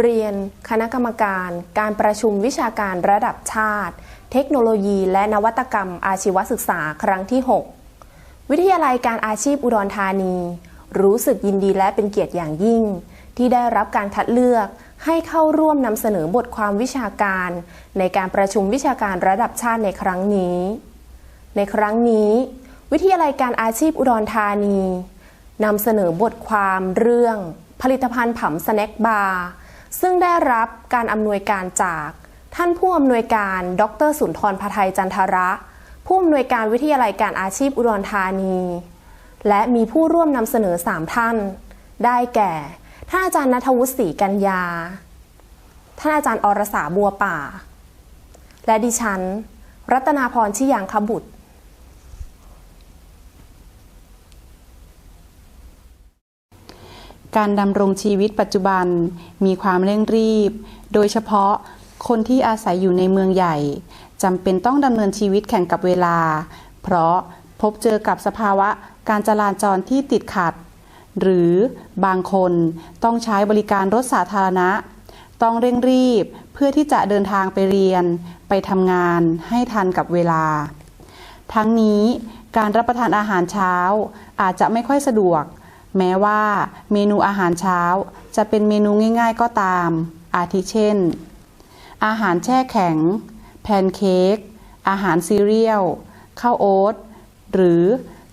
เรียนคณะกรรมการการประชุมวิชาการระดับชาติ เทคโนโลยีและนวัตกรรมอาชีวศึกษาครั้งที่ 6 วิทยาลัยการอาชีพอุดรธานี รู้สึกยินดีและเป็นเกียรติอย่างยิ่ง ที่ได้รับการคัดเลือกให้เข้าร่วมนำเสนอบทความวิชาการ ในการประชุมวิชาการระดับชาติในครั้งนี้ ในครั้งนี้ วิทยาลัยการอาชีพอุดรธานีนำเสนอบทความเรื่อง ผลิตภัณฑ์ผำสแน็คบาร์ ซึ่งได้รับการอำนวยการจากท่านผู้อำนวยการดรสุนทรพไทยจันทระ ผู้อำนวยการวิทยาลัยการอาชีพอุดรธานี และมีผู้ร่วมนำเสนอ 3 ท่าน ได้แก่ ท่านอาจารย์นทวุฒิศรีกัญญา ท่านอาจารย์อรสาบัวป่า และดิฉัน รัตนาพรชิยางคบุตร การดำรงชีวิตปัจจุบันมีความเร่งรีบ โดยเฉพาะคนที่อาศัยอยู่ในเมืองใหญ่จำเป็นต้องดำเนินชีวิตแข่งกับเวลา เพราะพบเจอกับสภาวะการจราจรที่ติดขัด หรือบางคนต้องใช้บริการรถสาธารณะ ต้องเร่งรีบเพื่อที่จะเดินทางไปเรียน ไปทำงานให้ทันกับเวลา ทั้งนี้การรับประทานอาหารเช้าอาจจะไม่ค่อยสะดวก แม้ว่าเมนูอาหารเช้าจะเป็นเมนูง่ายๆก็ตาม อาทิเช่น อาหารแช่แข็ง แพนเค้ก อาหารซีเรียล ข้าวโอ๊ต หรือ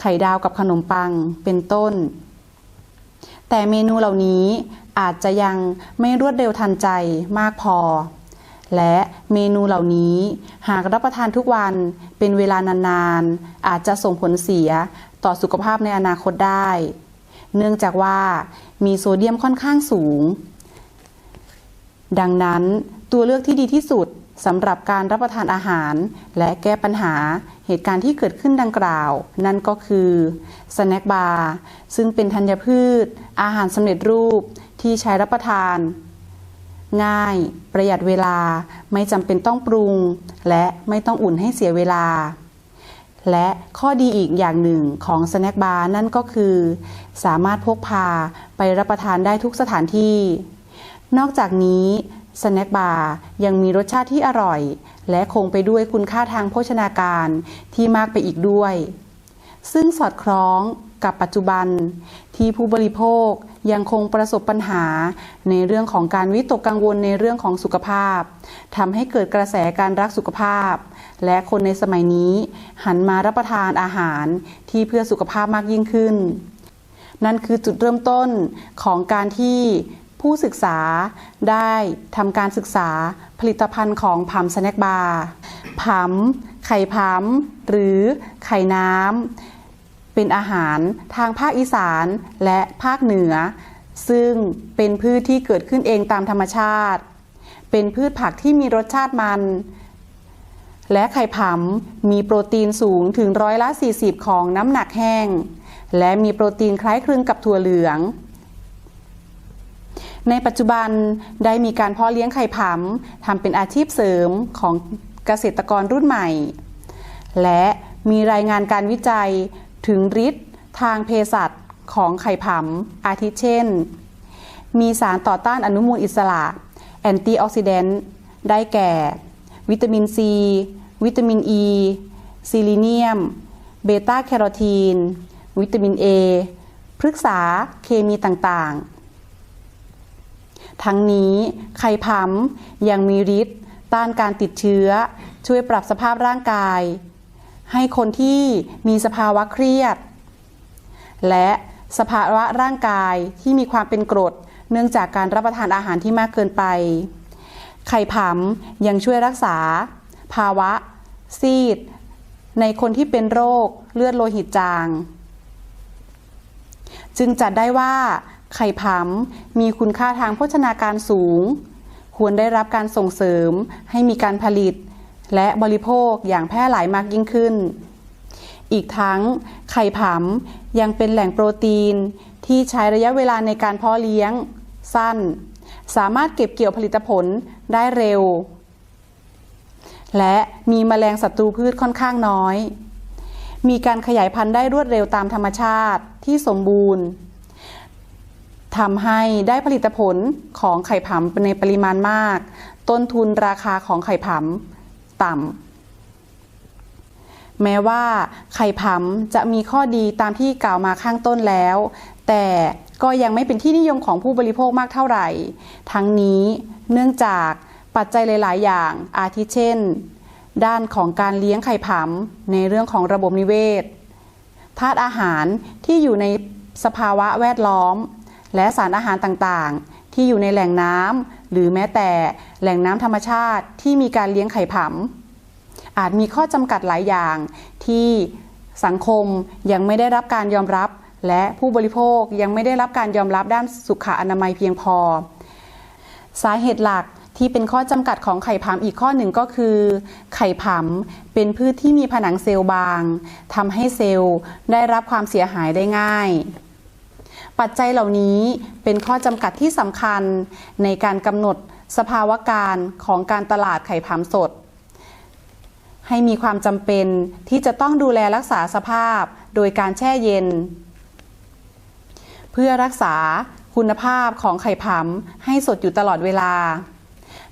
ไข่ดาวกับขนมปัง เป็นต้น แต่เมนูเหล่านี้อาจจะยังไม่รวดเร็วทันใจมากพอ และเมนูเหล่านี้หากรับประทานทุกวันเป็นเวลานานๆ อาจจะส่งผลเสียต่อสุขภาพในอนาคตได้ เนื่องจากว่ามีโซเดียมค่อนข้างสูง ดังนั้นตัวเลือกที่ดีที่สุดสำหรับการรับประทานอาหาร และแก้ปัญหาเหตุการณ์ที่เกิดขึ้นดังกล่าว นั่นก็คือสแน็คบาร์ซึ่งเป็นธัญพืช อาหารสำเร็จรูปที่ใช้รับประทาน ง่าย ประหยัดเวลาไม่จำเป็นต้องปรุง และไม่ต้องอุ่นให้เสียเวลา และข้อดีอีกอย่างหนึ่งของสแน็คบาร์นั่นก็คือ สามารถพกพาไปรับประทานได้ทุกสถานที่ นอกจากนี้สแน็คบาร์ยังมีรสชาติที่อร่อย และคงไปด้วยคุณค่าทางโภชนาการที่มากไปอีกด้วย ซึ่งสอดคล้องกับปัจจุบันที่ผู้บริโภคยังคงประสบปัญหาในเรื่องของการวิตกกังวลในเรื่องของสุขภาพทำให้เกิดกระแสการรักสุขภาพ และคนในสมัยนี้หันมารับประทานอาหารที่เพื่อสุขภาพมากยิ่งขึ้น นั่นคือจุดเริ่มต้นของการที่ผู้ศึกษาได้ทำการศึกษาผลิตภัณฑ์ของพัมสแน็คบาร์พัมไข่พัมหรือไข่น้ำเป็นอาหารทางภาคอีสานและภาคเหนือ ซึ่งเป็นพืชที่เกิดขึ้นเองตามธรรมชาติ เป็นพืชผักที่มีรสชาติมัน และไข่ผำมีโปรตีนสูงถึงร้อยละ 40 ของน้ำหนักแห้ง และมีโปรตีนคล้ายคลึงกับถั่วเหลือง ในปัจจุบันได้มีการเพาะเลี้ยงไข่ผำทำเป็นอาชีพเสริมของเกษตรกรรุ่นใหม่ และมีรายงานการวิจัยถึงฤทธิ์ทางเภสัชของไข่ผำอาทิเช่น มีสารต่อต้านอนุมูลอิสระแอนตี้ออกซิแดนต์ได้แก่ วิตามินซี วิตามินอ e, ีซิลิเนียม เบต้าแคโรทีน วิตามินเอพฤกษาเคมีต่างๆ ทั้งนี้ไข่พำยังมีฤทธิ์ต้านการติดเชื้อ ช่วยปรับสภาพร่างกาย ให้คนที่มีสภาวะเครียด และสภาวะร่างกายที่มีความเป็นกรด เนื่องจากการรับประทานอาหารที่มากเกินไป ไข่ผำยังช่วยรักษา ภาวะ ซีด ในคนที่เป็นโรคเลือดโลหิตจาง จึงจัดได้ว่า ไข่ผำมีคุณค่าทางโภชนาการสูง ควรได้รับการส่งเสริมให้มีการผลิต และบริโภคอย่างแพร่หลายมากยิ่งขึ้น อีกทั้ง ไข่ผำยังเป็นแหล่งโปรตีนที่ใช้ระยะเวลาในการเพาะเลี้ยง สั้น สามารถเก็บเกี่ยวผลิตผลได้เร็ว และมีแมลงศัตรูพืชค่อนข้างน้อย มีการขยายพันธุ์ได้รวดเร็วตามธรรมชาติที่สมบูรณ์ทำให้ได้ผลิตผลของไข่ผำในปริมาณมาก ต้นทุนราคาของไข่ผำต่ำ แม้ว่าไข่ผำจะมีข้อดีตามที่กล่าวมาข้างต้นแล้ว แต่ ก็ยังไม่เป็นที่นิยมของผู้บริโภคมากเท่าไหร่ ทั้งนี้เนื่องจากปัจจัยหลาย ๆ อย่าง อาทิเช่น ด้านของการเลี้ยงไข่ผำในเรื่องของระบบนิเวศ ธาตุอาหารที่อยู่ในสภาวะแวดล้อม และสารอาหารต่าง ๆ ที่อยู่ในแหล่งน้ำหรือแม้แต่แหล่งน้ำธรรมชาติที่มีการเลี้ยงไข่ผำอาจมีข้อจำกัดหลายอย่างที่สังคมยังไม่ได้รับการยอมรับ และผู้บริโภคยังไม่ได้รับการยอมรับด้านสุขอนามัยเพียงพอ สาเหตุหลักที่เป็นข้อจำกัดของไข่ผำอีกข้อหนึ่งก็คือ ไข่ผำเป็นพืชที่มีผนังเซลล์บางทำให้เซลล์ได้รับความเสียหายได้ง่าย ปัจจัยเหล่านี้เป็นข้อจำกัดที่สำคัญในการกำหนดสภาวะการของการตลาดไข่ผำสด ให้มีความจำเป็นที่จะต้องดูแลรักษาสภาพโดยการแช่เย็น พื่อรักษาคุณภาพของไข่ผำให้สดอยู่ตลอดเวลา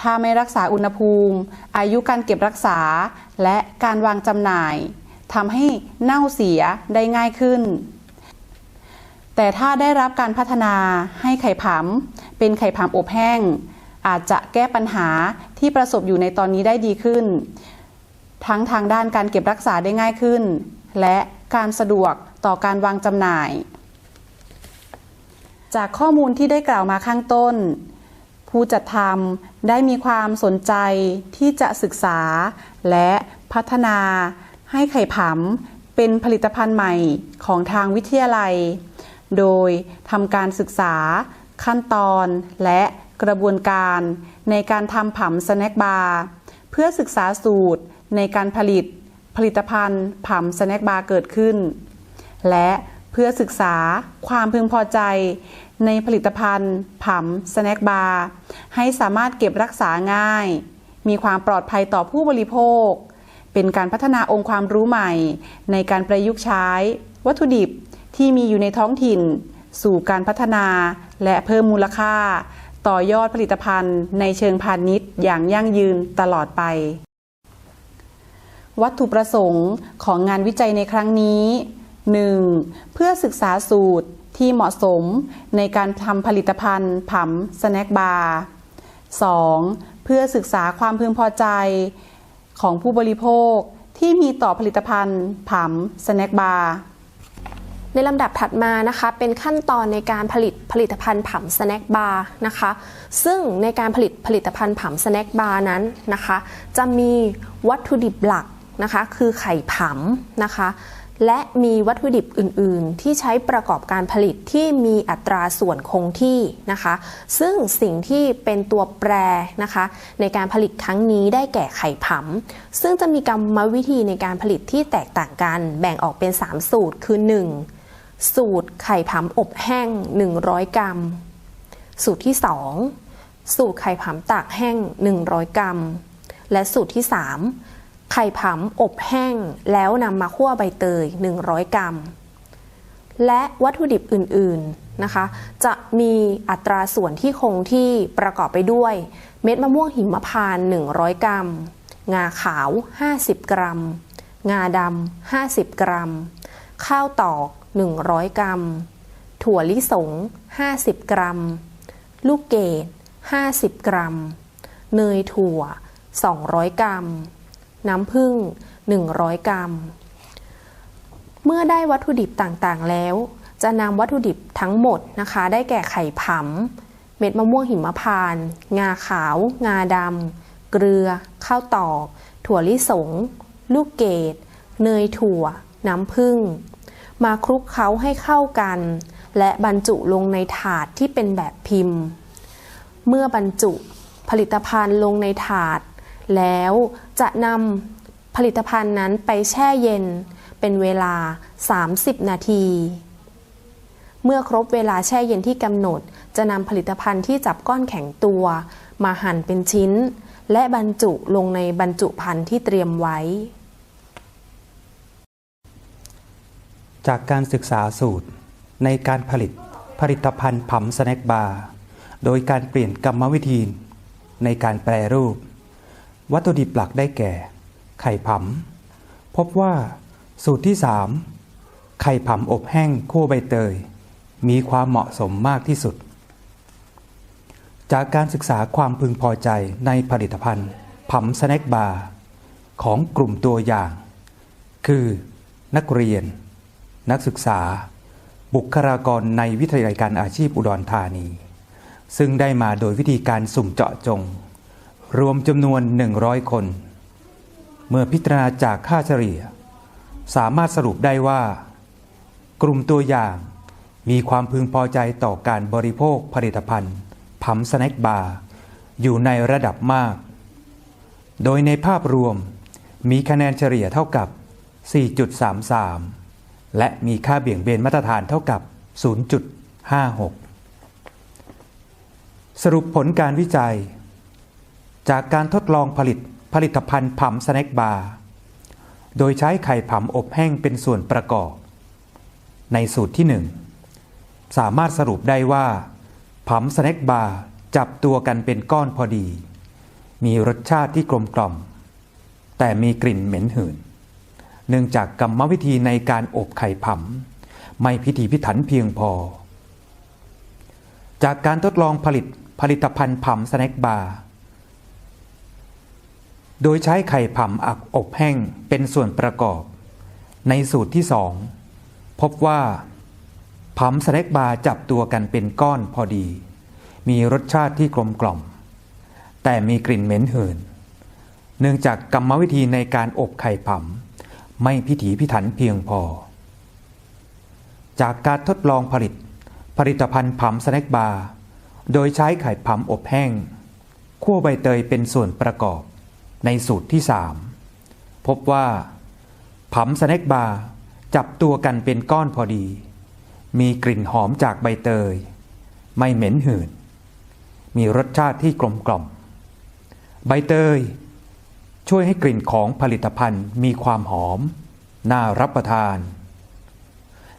ถ้าไม่รักษาอุณหภูมิ อายุการเก็บรักษา และการวางจำหน่ายทำให้เน่าเสียได้ง่ายขึ้น แต่ถ้าได้รับการพัฒนาให้ไข่ผำเป็นไข่ผำอบแห้ง อาจจะแก้ปัญหาที่ประสบอยู่ในตอนนี้ได้ดีขึ้น ทั้งทางด้านการเก็บรักษาได้ง่ายขึ้น และการสะดวกต่อการวางจำหน่าย จากข้อมูลที่ได้กล่าวมาข้างต้น ผู้จัดทำได้มีความสนใจที่จะศึกษา และพัฒนาให้ไข่ผำเป็นผลิตภัณฑ์ใหม่ของทางวิทยาลัย โดยทำการศึกษาขั้นตอนและกระบวนการในการทำผำสแน็คบาร์เพื่อศึกษาสูตรในการผลิตผลิตภัณฑ์ผำสแน็คบาร์เกิดขึ้น และ เพื่อศึกษาความพึงพอใจในผลิตภัณฑ์ผำสแน็คบาร์ให้สามารถเก็บรักษาง่าย มีความปลอดภัยต่อผู้บริโภค เป็นการพัฒนาองค์ความรู้ใหม่ ในการประยุกต์ใช้ วัตถุดิบที่มีอยู่ในท้องถิ่น สู่การพัฒนาและเพิ่มมูลค่า ต่อยอดผลิตภัณฑ์ ในเชิงพาณิชย์อย่างยั่งยืนตลอดไป วัตถุประสงค์ของงานวิจัยในครั้งนี้ 1. เพื่อศึกษาสูตรที่เหมาะสมในการทำผลิตภัณฑ์ผำสแน็คบาร์ 2. เพื่อศึกษาความพึงพอใจของผู้บริโภคที่มีต่อผลิตภัณฑ์ผำสแน็คบาร์ในลำดับถัดมานะคะเป็นขั้นตอนในการผลิตผลิตภัณฑ์ผำสแน็คบาร์นะคะซึ่งในการผลิตผลิตภัณฑ์ผำสแน็คบาร์นั้นนะคะ จะมีวัตถุดิบหลักนะคะคือไข่ผำนะคะ และมีวัตถุดิบอื่น ๆ ที่ใช้ประกอบการผลิตที่มีอัตราส่วนคงที่นะคะ ซึ่งสิ่งที่เป็นตัวแปรนะคะ ในการผลิตครั้งนี้ได้แก่ไข่ผำซึ่งจะมีกรรมวิธีในการผลิตที่แตกต่างกัน แบ่งออกเป็น 3 สูตรคือ 1. สูตรไข่ผำอบแห้ง 100 กรัม สูตรที่ 2 สูตรไข่ผำตากแห้ง 100 กรัม และสูตรที่ 3 ไข่ผำอบแห้งแล้วนำมาคั่วใบเตย 100 กรัม และวัตถุดิบอื่นๆนะคะ จะมีอัตราส่วนที่คงที่ประกอบไปด้วย เม็ดมะม่วงหิมพานต์100 กรัม งาขาว 50 กรัม งาดำ50 กรัม ข้าวตอก 100 กรัม ถั่วลิสง 50 กรัม ลูกเกด50 กรัม เนยถั่ว 200 กรัม น้ำผึ้ง 100 กรัม เมื่อได้วัตถุดิบต่างๆ แล้ว จะนำวัตถุดิบทั้งหมดนะคะ ได้แก่ไข่ผำเม็ดมะม่วงหิมพานต์งาขาว งาดำ เกลือ ข้าวตอก ถั่วลิสง ลูกเกด เนยถั่ว น้ำผึ้ง มาคลุกเคล้าให้เข้ากัน และบรรจุลงในถาดที่เป็นแบบพิมพ์ เมื่อบรรจุผลิตภัณฑ์ลงในถาด แล้วจะนำผลิตภัณฑ์นั้นไปแช่เย็นเป็นเวลา 30 นาที เมื่อครบเวลาแช่เย็นที่กำหนด จะนำผลิตภัณฑ์ที่จับก้อนแข็งตัว มาหั่นเป็นชิ้น และบรรจุลงในบรรจุภัณฑ์ที่เตรียมไว้ จากการศึกษาสูตรในการผลิตผลิตภัณฑ์ผัมสแน็คบาร์ โดยการเปลี่ยนกรรมวิธีในการแปรรูป วัตถุดิบหลักได้แก่ ไข่ผำพบว่าสูตรที่ 3 ไข่ผำอบแห้งคั่วใบเตย มีความเหมาะสมมากที่สุด จากการศึกษาความพึงพอใจในผลิตภัณฑ์ผำสแน็คบาร์ของกลุ่มตัวอย่าง คือ นักเรียน นักศึกษา บุคลากรในวิทยาลัยการอาชีพอุดรธานี ซึ่งได้มาโดยวิธีการสุ่มเจาะจง รวมจำนวน 100 คน เมื่อพิจารณาจากค่าเฉลี่ย สามารถสรุปได้ว่า กลุ่มตัวอย่างมีความพึงพอใจต่อการบริโภคผลิตภัณฑ์พัมสแน็คบาร์อยู่ในระดับมาก โดยในภาพรวมมีคะแนนเฉลี่ยเท่ากับ 4.33 และมีค่าเบี่ยงเบนมาตรฐานเท่ากับ 0.56 สรุปผลการวิจัย จากการทดลองผลิตผลิตภัณฑ์ผัมสแน็คบาร์ โดยใช้ไข่ผำอบแห้งเป็นส่วนประกอบ ในสูตรที่ 1 สามารถสรุปได้ว่าผำสแน็คบาร์จับตัวกันเป็นก้อนพอดี มีรสชาติที่กลมกล่อม แต่มีกลิ่นเหม็นหืน เนื่องจากกรรมวิธีในการอบไข่ผำไม่พิถีพิถันเพียงพอ จากการทดลองผลิตผลิตภัณฑ์ผำสแน็คบาร์ โดยใช้ไข่ผำอักอบแห้งเป็นส่วนประกอบ ในสูตรที่2พบว่าผำสแน็คบาร์จับตัวกันเป็นก้อนพอดี มีรสชาติที่กลมกล่อม แต่มีกลิ่นเหม็นหืน เนื่องจากกรรมวิธีในการอบไข่ผำไม่พิถีพิถันเพียงพอ จากการทดลองผลิต ผลิตภัณฑ์ผำสแน็คบาร์โดยใช้ไข่ผำอบแห้งคั่วใบเตยเป็นส่วนประกอบ ในสูตรที่ 3 พบว่าผำสแน็คบาร์จับตัวกันเป็นก้อนพอดี มีกลิ่นหอมจากใบเตย ไม่เหม็นหืน มีรสชาติที่กลมกล่อม ใบเตย ช่วยให้กลิ่นของผลิตภัณฑ์มีความหอม น่ารับประทาน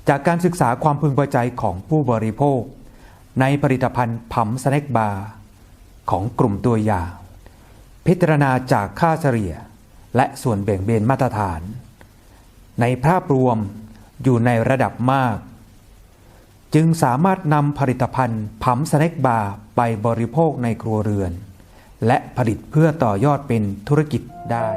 จากการศึกษาความพึงพอใจของผู้บริโภค ในผลิตภัณฑ์ผัมสแน็คบาร์ของกลุ่มตัวอย่าง พิจารณาจากค่าเฉลี่ย และส่วนแบ่งเบนมาตรฐาน ในภาพรวมอยู่ในระดับมาก จึงสามารถนำผลิตภัณฑ์ผัมสแน็คบาร์ไปบริโภคในครัวเรือน และผลิตเพื่อต่อยอดเป็นธุรกิจได้